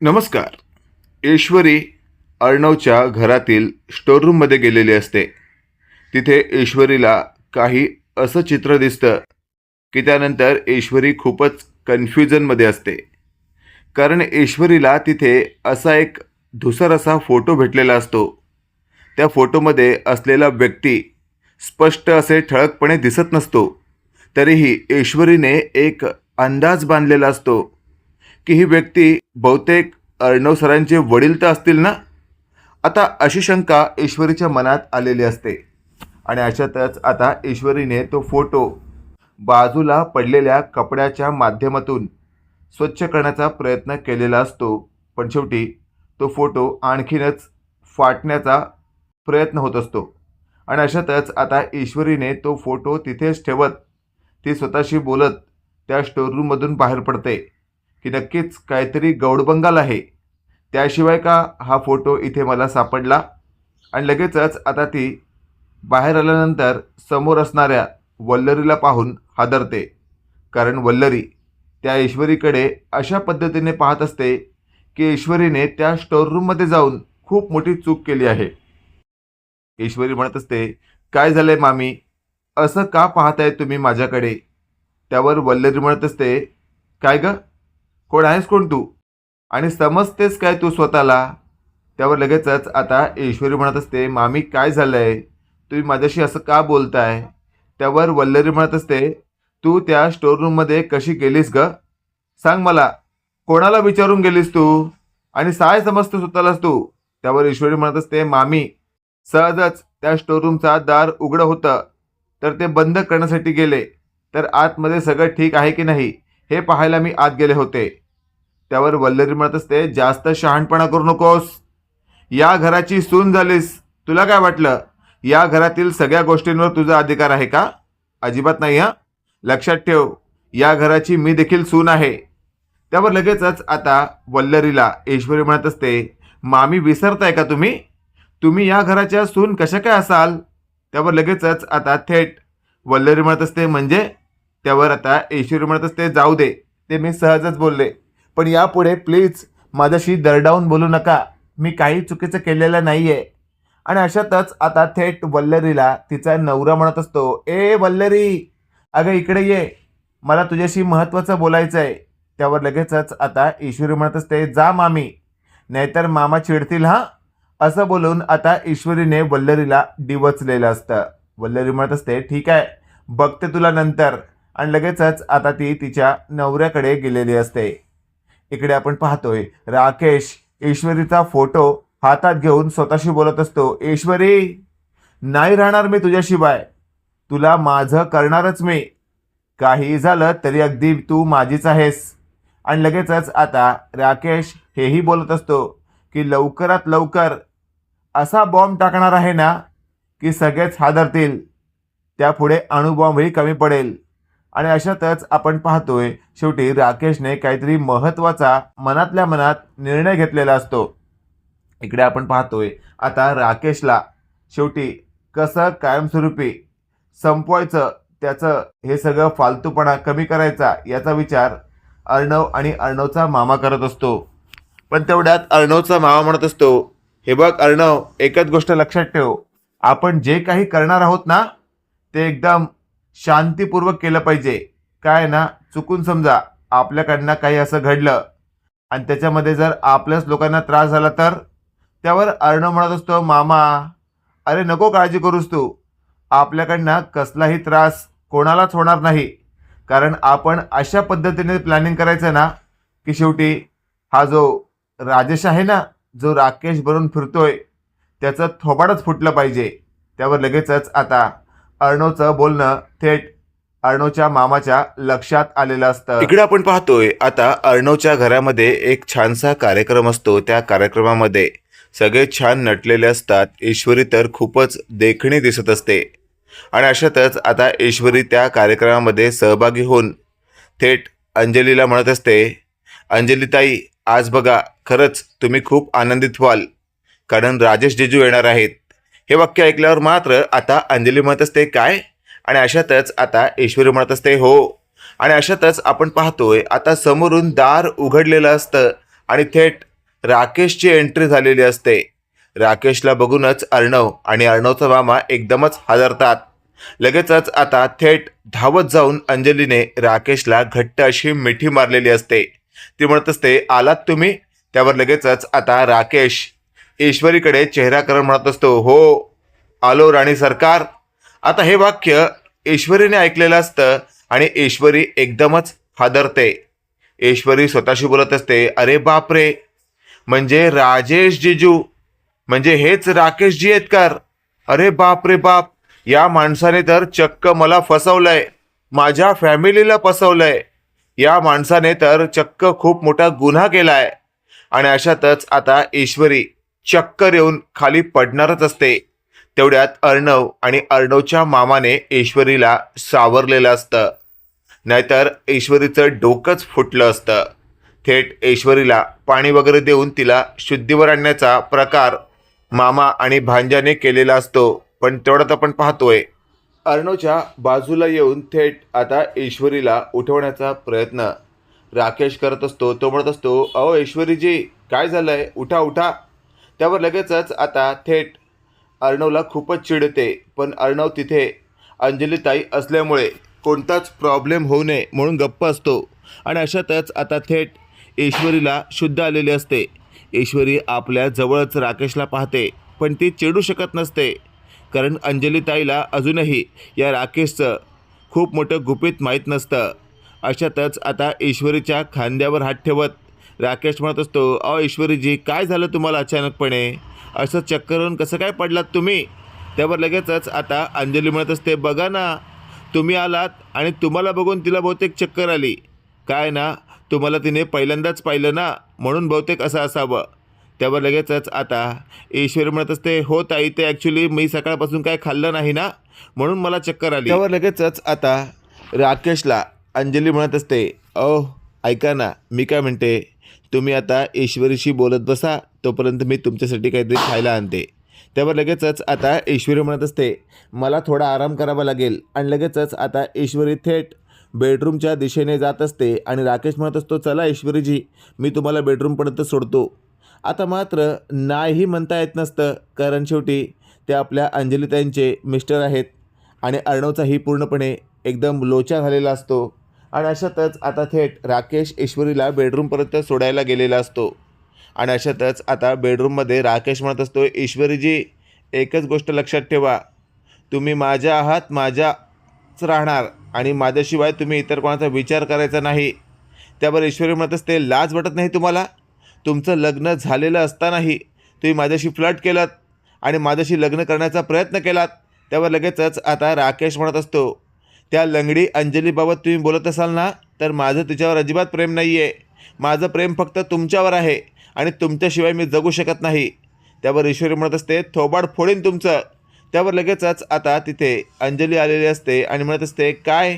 नमस्कार. ईश्वरी अर्णवच्या घरातील स्टोररूममध्ये गेलेली असते. तिथे ईश्वरीला काही असं चित्र दिसतं की त्यानंतर ईश्वरी खूपच कन्फ्युजनमध्ये असते. कारण ईश्वरीला तिथे असा एक धुसर असा फोटो भेटलेला असतो. त्या फोटोमध्ये असलेला व्यक्ती स्पष्ट असे ठळकपणे दिसत नसतो. तरीही ईश्वरीने एक अंदाज बांधलेला असतो की ही व्यक्ती बहुतेक अर्णव सरांचे वडील तर असतील ना? आता अशी शंका ईश्वरीच्या मनात आलेली असते. आणि अशातच आता ईश्वरीने तो फोटो बाजूला पडलेल्या कपड्याच्या माध्यमातून स्वच्छ करण्याचा प्रयत्न केलेला असतो. पण शेवटी तो फोटो आणखीनच फाटण्याचा प्रयत्न होत असतो. आणि अशातच आता ईश्वरीने तो फोटो तिथेच ठेवत ती स्वतःशी बोलत त्या स्टोअररूममधून बाहेर पडते. की नक्कीच काहीतरी गौडबंगाल आहे. त्याशिवाय का हा फोटो इथे मला सापडला? आणि लगेचच आता ती बाहेर आल्यानंतर समोर असणाऱ्या वल्लरीला पाहून हादरते. कारण वल्लरी त्या ईश्वरीकडे अशा पद्धतीने पाहत असते की ईश्वरीने त्या स्टोअररूममध्ये जाऊन खूप मोठी चूक केली आहे. ईश्वरी म्हणत असते काय झालंय मामी? असं का पाहताय तुम्ही माझ्याकडे? त्यावर वल्लरी म्हणत असते काय गं? कोण आहेस कोण तू? आणि समजतेस काय तू स्वतःला? त्यावर लगेचच आता ईश्वरी म्हणत असते मामी काय झालंय? तुम्ही माझ्याशी असं का बोलताय? त्यावर वल्लरी म्हणत असते तू त्या स्टोअररूममध्ये कशी गेलीस ग? सांग मला कोणाला विचारून गेलीस तू? आणि काय समजतो स्वतःलाच तू? त्यावर ईश्वरी म्हणत असते मामी सहजच त्या स्टोरूमचा दार उघडं होतं तर ते बंद करण्यासाठी गेले तर आतमध्ये सगळं ठीक आहे की नाही? हे पाहायला मी आत गेले होते. त्यावर वल्लरी म्हणत असते जास्त शहाणपणा करू नकोस. या घराची सून झालीस. तुला काय वाटलं? या घरातील सगळ्या गोष्टींवर तुझा अधिकार आहे का? अजिबात नाही हां. लक्षात ठेव या घराची मी देखील सून आहे. त्यावर लगेचच आता वल्लरीला ईश्वरी म्हणत असते मामी विसरताय का तुम्ही? तुम्ही या घराच्या सून कशा काय असाल? त्यावर लगेचच आता थेट वल्लरी म्हणत असते म्हणजे त्यावर आता ईश्वरी म्हणत असते जाऊ दे. ते मी सहजच बोलले. पण यापुढे प्लीज माझ्याशी दरडावून बोलू नका. मी काही चुकीचं केलेलं नाही आहे आणि अशातच आता थेट वल्लरीला तिचा नवरा म्हणत असतो ए वल्लरी अगं इकडे ये. मला तुझ्याशी महत्त्वाचं बोलायचं आहे त्यावर लगेचच आता ईश्वरी म्हणत असते जा मामी. नाहीतर मामा चिडतील हां? असं बोलून आता ईश्वरीने वल्लरीला डिवचलेलं असतं. वल्लरी म्हणत असते ठीक आहे बघते तुला नंतर. आणि लगेचच आता ती तिच्या नवऱ्याकडे गेलेली असते. इकडे आपण पाहतोय राकेश ईश्वरीचा फोटो हातात घेऊन स्वतःशी बोलत असतो ईश्वरी नाही राहणार मी तुझ्याशिवाय. तुला माझं करणारच मी. काही झालं तरी अगदी तू माझीच आहेस. आणि लगेचच आता राकेश हेही बोलत असतो की लवकरात लवकर असा बॉम्ब टाकणार आहे ना की सगळेच हादरतील. त्यापुढे अणुबॉम्बही कमी पडेल. आणि अशातच आपण पाहतोय शेवटी राकेशने काहीतरी महत्त्वाचा मनातल्या मनात निर्णय घेतलेला असतो. इकडे आपण पाहतोय आता राकेशला शेवटी कसं कायमस्वरूपी संपवायचं त्याचं हे सगळं फालतूपणा कमी करायचा याचा विचार अर्णव आणि अर्णवचा मामा करत असतो. पण तेवढ्यात अर्णवचा मामा म्हणत असतो हे बघ अर्णव एकच गोष्ट लक्षात ठेव. आपण जे काही करणार आहोत ना ते एकदम शांतीपूर्वक केलं पाहिजे. काय ना चुकून समजा आपल्याकडनं काही असं घडलं आणि त्याच्यामध्ये जर आपल्याच लोकांना त्रास झाला तर? त्यावर अर्णव म्हणत असतो मामा अरे नको काळजी करूस तू. आपल्याकडनं कसलाही त्रास कोणालाच होणार नाही. कारण आपण अशा पद्धतीने प्लॅनिंग करायचं ना की शेवटी हा जो राजेश आहे ना जो राकेश बनून फिरतोय त्याचं थोबाडच फुटलं पाहिजे. त्यावर लगेचच आता अर्णवचं बोलणं थेट अर्णवच्या मामाच्या लक्षात आलेलं असतं. तिकडे आपण पाहतोय आता अर्णवच्या घरामध्ये एक छानसा कार्यक्रम असतो. त्या कार्यक्रमामध्ये सगळे छान नटलेले असतात. ईश्वरी तर खूपच देखणी दिसत असते. आणि अशातच आता ईश्वरी त्या कार्यक्रमामध्ये सहभागी होऊन थेट अंजलीला म्हणत असते अंजलीताई आज बघा खरंच तुम्ही खूप आनंदित व्हाल. कारण राजेश जिजू येणार आहेत. हे वाक्य ऐकल्यावर मात्र आता अंजली म्हणत असते काय? आणि अशातच आता ईश्वरी म्हणत असते हो. आणि अशातच आपण पाहतोय आता समोरून दार उघडलेलं असतं आणि थेट राकेशची एंट्री झालेली असते. राकेशला बघूनच अर्णव आणि अर्णवचा मामा एकदमच हादरतात. लगेचच आता थेट धावत जाऊन अंजलीने राकेशला घट्ट अशी मिठी मारलेली असते. ती म्हणत असते आलात तुम्ही? त्यावर लगेचच आता राकेश ईश्वरीकडे चेहरा करून म्हणत असतो हो आलो राणी सरकार. आता हे वाक्य ईश्वरीने ऐकलेलं असतं आणि ईश्वरी एकदमच हादरते. ईश्वरी स्वतःशी बोलत असते अरे बापरे म्हणजे राजेश जिजू म्हणजे हेच राकेश जी आहेत कार अरे बाप रे बाप या माणसाने तर चक्क मला फसवलंय माझ्या फॅमिलीला फसवलंय. या माणसाने तर चक्क खूप मोठा गुन्हा केलाय. आणि अशातच आता ईश्वरी चक्कर येऊन खाली पडणारच असते. तेवढ्यात अर्णव आणि अर्णवच्या मामाने ईश्वरीला सावरलेलं असतं. नाहीतर ईश्वरीचं डोकंच फुटलं असतं. थेट ईश्वरीला पाणी वगैरे देऊन तिला शुद्धीवर आणण्याचा प्रकार मामा आणि भांजाने केलेला असतो पण तेवढ्यात आपण पाहतोय. अर्णवच्या बाजूला येऊन थेट आता ईश्वरीला उठवण्याचा प्रयत्न. राकेश करत असतो तो म्हणत असतो अहो ईश्वरीजी काय झालंय? उठा उठा. त्यावर लगेचच आता थेट अर्णवला खूपच चिडते पण अर्णव तिथे अंजलीताई असल्यामुळे कोणताच प्रॉब्लेम होऊ नये म्हणून गप्प असतो. आणि अशातच आता थेट ईश्वरीला शुद्ध आलेली असते. ईश्वरी आपल्या जवळच राकेशला पाहते पण ती चिडू शकत नसते. कारण अंजलीताईला अजूनही या राकेशचं खूप मोठं गुपित माहीत नसतं. अशातच आता ईश्वरीच्या खांद्यावर हात ठेवत राकेश म्हणत असतो अ ईश्वरीजी काय झालं तुम्हाला अचानकपणे? असं चक्करून कसं काय पडलात तुम्ही? त्यावर लगेचच आता अंजली म्हणत असते बघा ना तुम्ही आलात आणि तुम्हाला बघून तिला बहुतेक चक्कर आली. काय ना तुम्हाला तिने पहिल्यांदाच पाहिलं ना म्हणून बहुतेक असं असावं. त्यावर लगेचच आता ईश्वरी म्हणत असते हो ताई ते ॲक्च्युली मी सकाळपासून काय खाल्लं नाही ना म्हणून मला चक्कर आली. त्यावर लगेचच आता राकेशला अंजली म्हणत असते ओ ऐका ना मी काय म्हणते तुम्ही आता ईश्वरीशी बोलत बसा तोपर्यंत मी तुमच्यासाठी काहीतरी खायला आणते. त्यावर लगेचच आता ईश्वरी म्हणत असते मला थोडा आराम करावा लागेल. आणि लगेचच आता ईश्वरी थेट बेडरूमच्या दिशेने जात असते आणि राकेश म्हणत असतो चला ईश्वरीजी मी तुम्हाला बेडरूमपर्यंत सोडतो. आता मात्र नाही म्हणता येत नसतं कारण शेवटी ते आपल्या अंजलिताईंचे मिस्टर आहेत आणि अर्णवचाही पूर्णपणे एकदम लोचा झालेला असतो. आणि अशातच आता थेट राकेश ईश्वरीला बेडरूमपर्यंत सोडायला गेलेला असतो. आणि अशातच आता बेडरूममध्ये राकेश म्हणत असतो ईश्वरीजी एकच गोष्ट लक्षात ठेवा. तुम्ही माझ्या आहात माझ्याच राहणार. आणि माझ्याशिवाय तुम्ही इतर कोणाचा विचार करायचा नाही. त्यावर ईश्वरी म्हणत असते लाज वाटत नाही तुम्हाला? तुमचं लग्न झालेलं असतानाही तुम्ही माझ्याशी फ्लट केलात आणि माझ्याशी लग्न करण्याचा प्रयत्न केलात. त्यावर लगेचच आता राकेश म्हणत असतो त्या लंगडी अंजलीबाबत तुम्ही बोलत असाल ना तर माझं तिच्यावर अजिबात प्रेम नाही आहे माझं प्रेम फक्त तुमच्यावर आहे आणि तुमच्याशिवाय मी जगू शकत नाही. त्यावर ईश्वरी म्हणत असते थोबाड फोडीन तुमचं. त्यावर लगेचच आता तिथे अंजली आलेली असते आणि म्हणत असते काय?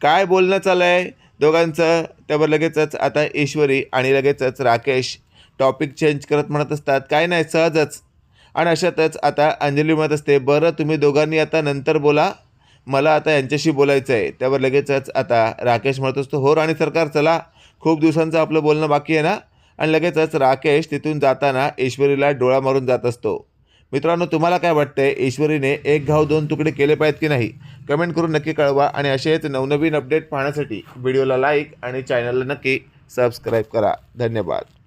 काय बोलणं चाललं आहे दोघांचं. त्यावर लगेचच आता ईश्वरी आणि लगेचच राकेश टॉपिक चेंज करत म्हणत असतात काय नाही सहजच. आणि अशातच आता अंजली म्हणत असते बरं तुम्ही दोघांनी आता नंतर बोला. मला आता यांच्याशी बोलायचं आहे त्यावर लगेचच आता राकेश म्हणत असतो हो राणी सरकार चला. खूप दिवसांचं आपलं बोलणं बाकी आहे ना? आणि लगेचच राकेश तिथून जाताना ईश्वरीला डोळा मारून जात असतो. मित्रांनो तुम्हाला काय वाटतंय? ईश्वरीने एक घाव दोन तुकडे केले पाहिजेत की नाही? कमेंट करून नक्की कळवा आणि असेच नवनवीन अपडेट पाहण्यासाठी व्हिडिओला लाईक आणि चॅनलला नक्की सबस्क्राईब करा. धन्यवाद.